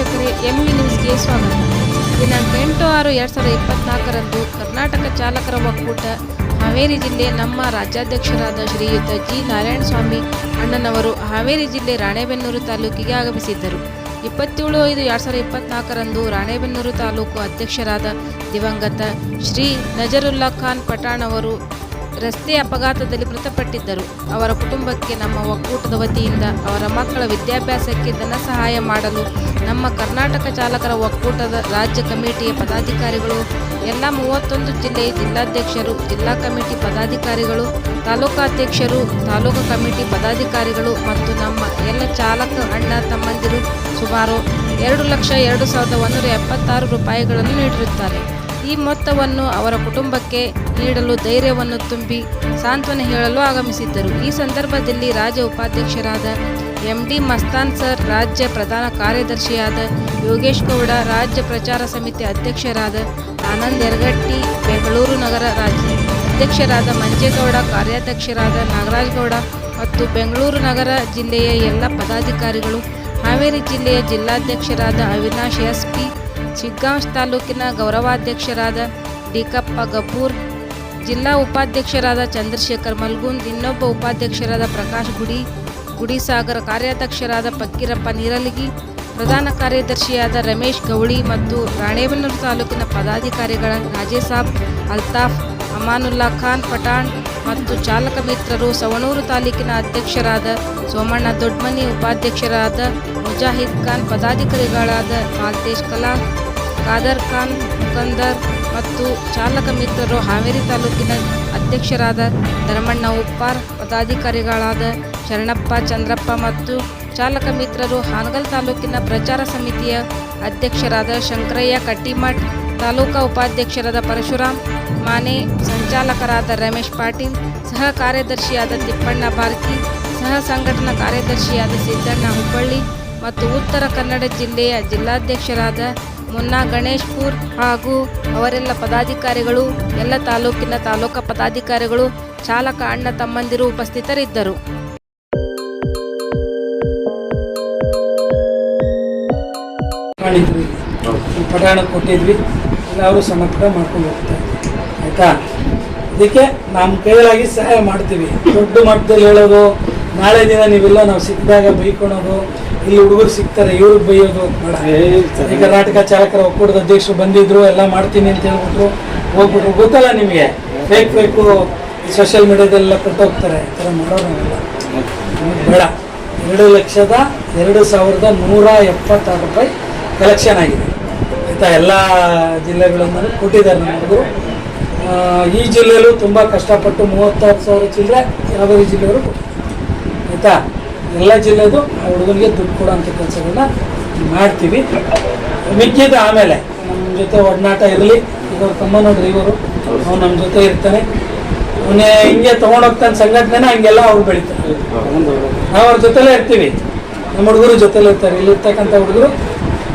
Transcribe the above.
MV ನ್ಯೂಸ್ಗೆ ಸ್ವಾಗತ. ದಿನಾಂಕ ಎಂಟು ಆರು ಎರಡು ಸಾವಿರದ ಇಪ್ಪತ್ನಾಲ್ಕರಂದು ಕರ್ನಾಟಕ ಚಾಲಕರ ಒಕ್ಕೂಟ ಹಾವೇರಿ ಜಿಲ್ಲೆ ನಮ್ಮ ರಾಜ್ಯಾಧ್ಯಕ್ಷರಾದ ಶ್ರೀಯುತ ಜಿ. ನಾರಾಯಣ ಸ್ವಾಮಿ ಅಣ್ಣನವರು ಹಾವೇರಿ ಜಿಲ್ಲೆ ರಾಣೆಬೆನ್ನೂರು ತಾಲೂಕಿಗೆ ಆಗಮಿಸಿದ್ದರು. ಇಪ್ಪತ್ತೇಳು ಐದು ಎರಡು ಸಾವಿರದ ಇಪ್ಪತ್ನಾಲ್ಕರಂದು ರಾಣೆಬೆನ್ನೂರು ತಾಲೂಕು ಅಧ್ಯಕ್ಷರಾದ ದಿವಂಗತ ಶ್ರೀ ನಜರುಲ್ಲಾ ಖಾನ್ ಪಠಾಣ್ ಅವರು ರಸ್ತೆ ಅಪಘಾತದಲ್ಲಿ ಮೃತಪಟ್ಟಿದ್ದರು. ಅವರ ಕುಟುಂಬಕ್ಕೆ ನಮ್ಮ ಒಕ್ಕೂಟದ ವತಿಯಿಂದ ಅವರ ಮಕ್ಕಳ ವಿದ್ಯಾಭ್ಯಾಸಕ್ಕೆ ಧನ ಸಹಾಯ ಮಾಡಲು ನಮ್ಮ ಕರ್ನಾಟಕ ಚಾಲಕರ ಒಕ್ಕೂಟದ ರಾಜ್ಯ ಕಮಿಟಿಯ ಪದಾಧಿಕಾರಿಗಳು, ಎಲ್ಲ ಮೂವತ್ತೊಂದು ಜಿಲ್ಲೆಯ ಜಿಲ್ಲಾಧ್ಯಕ್ಷರು, ಜಿಲ್ಲಾ ಕಮಿಟಿ ಪದಾಧಿಕಾರಿಗಳು ತಾಲೂಕಾಧ್ಯಕ್ಷರು ತಾಲೂಕು ಕಮಿಟಿ ಪದಾಧಿಕಾರಿಗಳು ಮತ್ತು ನಮ್ಮ ಎಲ್ಲ ಚಾಲಕ ಅಣ್ಣ ತಮ್ಮಂದಿರು ಸುಮಾರು ಎರಡು ಲಕ್ಷ ಎರಡು ಸಾವಿರದ ಒಂದೂರ ಎಪ್ಪತ್ತಾರು ರೂಪಾಯಿಗಳನ್ನು ನೀಡಿರುತ್ತಾರೆ. ಈ ಮೊತ್ತವನ್ನು ಅವರ ಕುಟುಂಬಕ್ಕೆ ನೀಡಲು ಧೈರ್ಯವನ್ನು ತುಂಬಿ ಸಾಂತ್ವನ ಹೇಳಲು ಆಗಮಿಸಿದ್ದರು. ಈ ಸಂದರ್ಭದಲ್ಲಿ ರಾಜ್ಯ ಉಪಾಧ್ಯಕ್ಷರಾದ ಎಂಡಿ ಮಸ್ತಾನ್ ಸರ್, ರಾಜ್ಯ ಪ್ರಧಾನ ಕಾರ್ಯದರ್ಶಿಯಾದ ಯೋಗೇಶ್ ಗೌಡ, ರಾಜ್ಯ ಪ್ರಚಾರ ಸಮಿತಿ ಅಧ್ಯಕ್ಷರಾದ ಆನಂದ್ ಯರಗಟ್ಟಿ ಬೆಂಗಳೂರು ನಗರ ರಾಜ್ಯ ಅಧ್ಯಕ್ಷರಾದ ಮಂಜೇಗೌಡ, ಕಾರ್ಯಾಧ್ಯಕ್ಷರಾದ ನಾಗರಾಜ್ ಗೌಡ ಮತ್ತು ಬೆಂಗಳೂರು ನಗರ ಜಿಲ್ಲೆಯ ಎಲ್ಲ ಪದಾಧಿಕಾರಿಗಳು, ಹಾವೇರಿ ಜಿಲ್ಲೆಯ ಜಿಲ್ಲಾಧ್ಯಕ್ಷರಾದ ಅವಿನಾಶ್ ಎಸ್ ಪಿ ಶಿಗ್ಗಾಂವ್ ತಾಲೂಕಿನ ಗೌರವಾಧ್ಯಕ್ಷರಾದ ಡಿಕಪ್ಪ ಗಪೂರ್ ಜಿಲ್ಲಾ ಉಪಾಧ್ಯಕ್ಷರಾದ ಚಂದ್ರಶೇಖರ್ ಮಲ್ಗುಂದ್, ಇನ್ನೊಬ್ಬ ಉಪಾಧ್ಯಕ್ಷರಾದ ಪ್ರಕಾಶ್ ಗುಡಿ, ಗುಡಿಸಾಗರ ಕಾರ್ಯಾಧ್ಯಕ್ಷರಾದ ಫಕ್ಕೀರಪ್ಪ ನೀರಲಗಿ, ಪ್ರಧಾನ ಕಾರ್ಯದರ್ಶಿಯಾದ ರಮೇಶ್ ಗೌಳಿ ಮತ್ತು ರಾಣೇಬೆನ್ನೂರು ತಾಲೂಕಿನ ಪದಾಧಿಕಾರಿಗಳ ರಾಜೇಸಾಬ್ ಅಲ್ತಾಫ್, ಅಮಾನುಲ್ಲಾ ಖಾನ್, ಪಠಾಣ್ ಮತ್ತು ಚಾಲಕ ಮಿತ್ರರು ಸವಣೂರು ತಾಲೂಕಿನ ಅಧ್ಯಕ್ಷರಾದ ಸೋಮಣ್ಣ ದೊಡ್ಮನಿ, ಉಪಾಧ್ಯಕ್ಷರಾದ ಮುಜಾಹಿದ್ ಖಾನ್, ಪದಾಧಿಕಾರಿಗಳಾದ ಮಾಲ್ತೇಶ್ ಕಲಾ, ಖಾದರ್ ಖಾನ್, ಮುಕಂದರ್ ಮತ್ತು ಚಾಲಕ ಮಿತ್ರರು ಹಾವೇರಿ ತಾಲೂಕಿನ ಅಧ್ಯಕ್ಷರಾದ ಧರ್ಮಣ್ಣ ಉಪ್ಪಾರ್, ಪದಾಧಿಕಾರಿಗಳಾದ ಶರಣಪ್ಪ, ಚಂದ್ರಪ್ಪ ಮತ್ತು ಚಾಲಕ ಮಿತ್ರರು ಹಾನಗಲ್ ತಾಲೂಕಿನ ಪ್ರಚಾರ ಸಮಿತಿಯ ಅಧ್ಯಕ್ಷರಾದ ಶಂಕರಯ್ಯ ಕಟ್ಟಿಮಠ್, ತಾಲೂಕಾ ಉಪಾಧ್ಯಕ್ಷರಾದ ಪರಶುರಾಮ್ ಮಾನೆ ಸಂಚಾಲಕರಾದ ರಮೇಶ್ ಪಾಟೀಲ್, ಸಹ ಕಾರ್ಯದರ್ಶಿಯಾದ ತಿಪ್ಪಣ್ಣ ಬಾರ್ಕಿ ಸಹ ಸಂಘಟನಾ ಕಾರ್ಯದರ್ಶಿಯಾದ ಸಿದ್ದಣ್ಣ ಹುಬ್ಬಳ್ಳಿ ಮತ್ತು ಉತ್ತರ ಕನ್ನಡ ಜಿಲ್ಲೆಯ ಜಿಲ್ಲಾಧ್ಯಕ್ಷರಾದ ಮುನ್ನಾ ಗಣೇಶ್ಪುರ್ ಹಾಗೂ ಅವರೆಲ್ಲ ಪದಾಧಿಕಾರಿಗಳು, ಎಲ್ಲ ತಾಲೂಕಿನ ತಾಲೂಕಾ ಪದಾಧಿಕಾರಿಗಳು, ಚಾಲಕ ಅಣ್ಣ ತಮ್ಮಂದಿರು ಉಪಸ್ಥಿತರಿದ್ದರು. ಮಾಡಿದ್ವಿ ಕೊಟ್ಟಿದ್ವಿ. ಎಲ್ಲರೂ ಸಮರ್ಪಣೆ ಮಾಡ್ಕೊಂಡು ಹೋಗ್ತಾರೆ ಆಯ್ತಾ? ಅದಕ್ಕೆ ನಮ್ಮ ಕೈಲಾಗಿ ಸಹಾಯ ಮಾಡ್ತೀವಿ. ದೊಡ್ಡ ಮಟ್ಟದಲ್ಲಿ ಹೇಳೋದು, ನಾಳೆ ದಿನ ನೀವೆಲ್ಲ ನಾವು ಸಿಕ್ಕಿದಾಗ ಬೈಕೊಳೋದು ಇಲ್ಲಿ ಹುಡುಗರು ಸಿಗ್ತಾರೆ ಇವ್ರಿಗೆ ಬೈಯೋದು ಬೇಡ. ಈ ಕರ್ನಾಟಕ ಚಾಲಕರ ಒಕ್ಕೂಟದ ಅಧ್ಯಕ್ಷರು ಬಂದಿದ್ರು ಎಲ್ಲ ಮಾಡ್ತೀನಿ ಅಂತ ಹೇಳ್ಬಿಟ್ರು ಹೋಗ್ಬಿಟ್ರು. ಗೊತ್ತಲ್ಲ ನಿಮಗೆ? ಫೇಕ್ ಬೇಕು ಸೋಷಿಯಲ್ ಮೀಡಿಯಾದಲ್ಲೆಲ್ಲ ಕೊಟ್ಟೋಗ್ತಾರೆ ಈ ಥರ ಇಲ್ಲ. ನಮ್ಗೆ ಬೇಡ. ಎರಡು ಲಕ್ಷದ ಎರಡು ಸಾವಿರದ ನೂರ ಎಪ್ಪತ್ತಾರು ರೂಪಾಯಿ ಕಲೆಕ್ಷನ್ ಆಗಿದೆ. ಆಯಿತಾ? ಎಲ್ಲ ಜಿಲ್ಲೆಗಳನ್ನು ಕೊಟ್ಟಿದ್ದಾರೆ ನಮ್ಮ ಹುಡುಗರು. ಆ, ಈ ಜಿಲ್ಲೆಯಲ್ಲೂ ತುಂಬ ಕಷ್ಟಪಟ್ಟು ಮೂವತ್ತಾರು ಸಾವಿರ ಚಿಲ್ಲರೆ ಯಾವ್ಯಾವ ಜಿಲ್ಲೆಯವರು ಕೊಟ್ಟಿದ್ದಾರೆ. ಆಯಿತಾ? ಎಲ್ಲ ಜಿಲ್ಲೆದು ಆ ಹುಡುಗನಿಗೆ ದುಡ್ಡು ಕೊಡೋಂಥ ಕೆಲಸಗಳನ್ನ ಮಾಡ್ತೀವಿ. ಮಿಕ್ಕಿದ್ದು ಆಮೇಲೆ ನಮ್ಮ ಜೊತೆ ಒಡನಾಟ ಇರಲಿ. ಈಗ ಅವ್ರ ತಮ್ಮನ ಡ್ರೈವರು ಅವ್ನು ನಮ್ಮ ಜೊತೆ ಇರ್ತಾನೆ ಅವನೇ ಹಿಂಗೆ ತೊಗೊಂಡೋಗ್ತಾನೆ ಸಂಘಟನೆನ, ಹಂಗೆಲ್ಲ ಅವ್ರು ಬೆಳಿತಾರೆ. ನಾವು ಅವ್ರ ಜೊತೆಲೇ ಇರ್ತೀವಿ. ನಮ್ಮ ಹುಡುಗರು ಜೊತೆಲೇ ಇರ್ತಾರೆ. ಇಲ್ಲಿರ್ತಕ್ಕಂಥ ಹುಡುಗರು